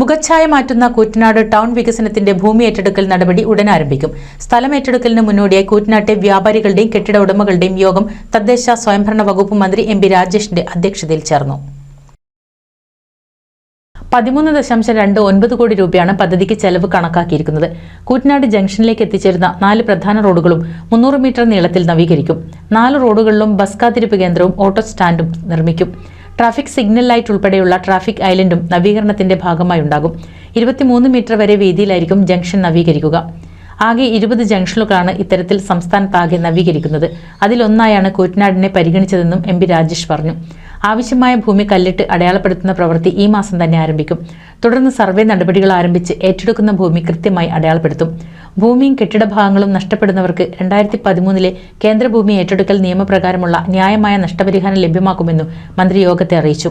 മുഖച്ഛായ മാറ്റുന്ന കൂറ്റനാട് ടൗൺ വികസനത്തിന്റെ ഭൂമി ഏറ്റെടുക്കൽ നടപടി ഉടൻ ആരംഭിക്കും. സ്ഥലം ഏറ്റെടുക്കലിന് മുന്നോടിയായി കൂറ്റനാട്ടെ വ്യാപാരികളുടെയും കെട്ടിട ഉടമകളുടെയും യോഗം തദ്ദേശ സ്വയംഭരണ വകുപ്പ് മന്ത്രി എം പി രാജേഷിന്റെ അധ്യക്ഷതയിൽ ചേർന്നു. പതിമൂന്ന് ദശാംശം രണ്ട് ഒൻപത് കോടി രൂപയാണ് പദ്ധതിക്ക് ചെലവ് കണക്കാക്കിയിരിക്കുന്നത്. കൂറ്റനാട് ജംഗ്ഷനിലേക്ക് എത്തിച്ചേരുന്ന നാല് പ്രധാന റോഡുകളും മുന്നൂറ് മീറ്റർ നീളത്തിൽ നവീകരിക്കും. നാല് റോഡുകളിലും ബസ് കാത്തിരിപ്പ് കേന്ദ്രവും ഓട്ടോ സ്റ്റാൻഡും നിർമ്മിക്കും. ട്രാഫിക് സിഗ്നൽ ലൈറ്റ് ഉൾപ്പെടെയുള്ള ട്രാഫിക് ഐലൻഡും നവീകരണത്തിന്റെ ഭാഗമായി ഉണ്ടാകും. ഇരുപത്തിമൂന്ന് മീറ്റർ വരെ വീതിയിലായിരിക്കും ജംഗ്ഷൻ നവീകരിക്കുക. ആകെ ഇരുപത് ജംഗ്ഷനുകളാണ് ഇത്തരത്തിൽ സംസ്ഥാനത്താകെ നവീകരിക്കുന്നത്. അതിലൊന്നായാണ് കൂറ്റനാടിനെ പരിഗണിച്ചതെന്നും എം രാജേഷ് പറഞ്ഞു. ആവശ്യമായ ഭൂമി കല്ലിട്ട് അടയാളപ്പെടുത്തുന്ന പ്രവൃത്തി ഈ മാസം തന്നെ ആരംഭിക്കും. തുടർന്ന് സർവേ നടപടികൾ ആരംഭിച്ച് ഏറ്റെടുക്കുന്ന ഭൂമി കൃത്യമായി അടയാളപ്പെടുത്തും. ഭൂമിയും കെട്ടിട ഭാഗങ്ങളും നഷ്ടപ്പെടുന്നവർക്ക് രണ്ടായിരത്തി പതിമൂന്നിലെ കേന്ദ്രഭൂമി ഏറ്റെടുക്കൽ നിയമപ്രകാരമുള്ള ന്യായമായ നഷ്ടപരിഹാരം ലഭ്യമാക്കുമെന്നും മന്ത്രി യോഗത്തെ അറിയിച്ചു.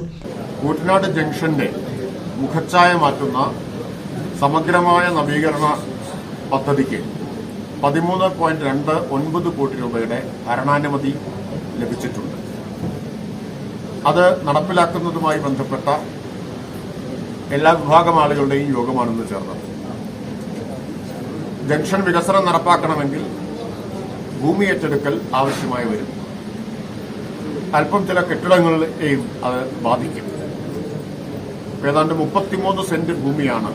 കൂട്ടനാട് ജംഗ്ഷന്റെ മുഖച്ഛായ മാറ്റുന്ന സമഗ്രമായ നവീകരണ പദ്ധതിക്ക് പതിമൂന്ന് പോയിന്റ് രണ്ട് ഒൻപത് കോടി രൂപയുടെ ഭരണാനുമതി ലഭിച്ചിട്ടുണ്ട്. അത് നടപ്പിലാക്കുന്നതുമായി ബന്ധപ്പെട്ട എല്ലാ വിഭാഗം ആളുകളുടെയും യോഗമാണെന്ന് ചേർന്നത്. ജംഗ്ഷൻ വികസനം നടപ്പാക്കണമെങ്കിൽ ഭൂമി ഏറ്റെടുക്കൽ ആവശ്യമായി വരും. അല്പം ചില കെട്ടിടങ്ങളെയും അത് ബാധിക്കും. ഏതാണ്ട് മുപ്പത്തിമൂന്ന് സെന്റ് ഭൂമിയാണ്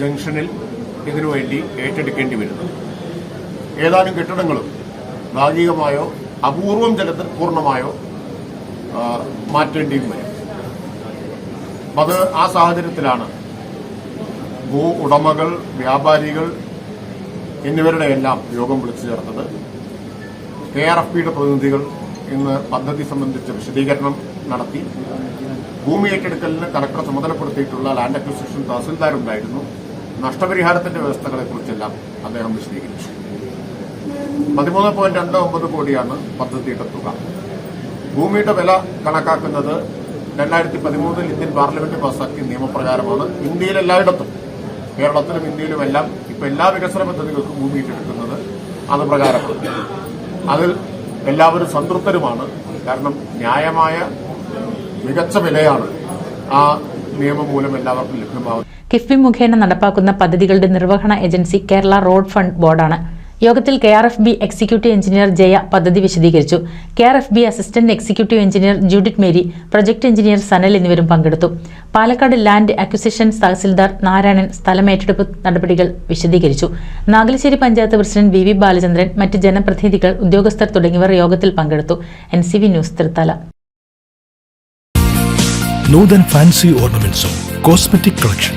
ജംഗ്ഷനിൽ ഇതിനുവേണ്ടി ഏറ്റെടുക്കേണ്ടി വരുന്നത്. ഏതാനും കെട്ടിടങ്ങളും ഭാഗികമായോ അപൂർവം ജലത്തിൽ പൂർണമായോ മാറ്റേണ്ടിയും വരും. അത് ആ സാഹചര്യത്തിലാണ് ഭൂ ഉടമകൾ വ്യാപാരികൾ എന്നിവരുടെ എല്ലാം യോഗം വിളിച്ചു ചേർത്തത് കെ ആർ എഫ് പിയുടെ പ്രതിനിധികൾ ഇന്ന് പദ്ധതി സംബന്ധിച്ച വിശദീകരണം നടത്തി. ഭൂമി ഏറ്റെടുക്കലിന് കലക്ടർ ചുമതലപ്പെടുത്തിയിട്ടുള്ള ലാൻഡ് അക്വിസിഷൻ തഹസിൽദാരുണ്ടായിരുന്നു. നഷ്ടപരിഹാരത്തിന്റെ വ്യവസ്ഥകളെക്കുറിച്ചെല്ലാം അദ്ദേഹം വിശദീകരിച്ചു. പതിമൂന്ന് പോയിന്റ് രണ്ട് ഒമ്പത് കോടിയാണ് പദ്ധതിയുടെ തുക. ഭൂമിയുടെ വില കണക്കാക്കുന്നത് രണ്ടായിരത്തി പതിമൂന്നിൽ ഇന്ത്യൻ പാർലമെന്റ് പാസാക്കിയ നിയമപ്രകാരമാണ്. ഇന്ത്യയിൽ എല്ലായിടത്തും കേരളത്തിലും ഇന്ത്യയിലും എല്ലാം ഇപ്പൊ എല്ലാ വികസന പദ്ധതികൾക്കും ഭൂമി ഏറ്റെടുക്കുന്നത് അത് പ്രകാരമാണ്. അതിൽ എല്ലാവരും സംതൃപ്തരുമാണ്. കാരണം ന്യായമായ മികച്ച വിലയാണ് ആ നിയമം മൂലം എല്ലാവർക്കും ലഭ്യമാകുന്നത് കിഫ്ബി മുഖേന നടപ്പാക്കുന്ന പദ്ധതികളുടെ നിർവഹണ ഏജൻസി കേരള റോഡ് ഫണ്ട് ബോർഡാണ്. യോഗത്തിൽ K R F B executive engineer Jaya പദ്ധതി വിശദീകരിച്ചു. K R F B assistant executive engineer Judith Mary project engineer Sanal എന്നിവരും പങ്കെടുത്തു. പാലക്കാട് ലാൻഡ് അക്വിസിഷൻ തഹസിൽദാർ നാരായണൻ സ്ഥലമേറ്റെടുപ്പ് നടപടികൾ വിശദീകരിച്ചു. Nagalassery panchayat president V V Balachandran മറ്റ് ജനപ്രതിനിധികൾ ഉദ്യോഗസ്ഥർ തുടങ്ങിയവർ യോഗത്തിൽ പങ്കെടുത്തു. N C V news Thrithala. Noothan fancy ഓർണമെന്റ്സും cosmetic collection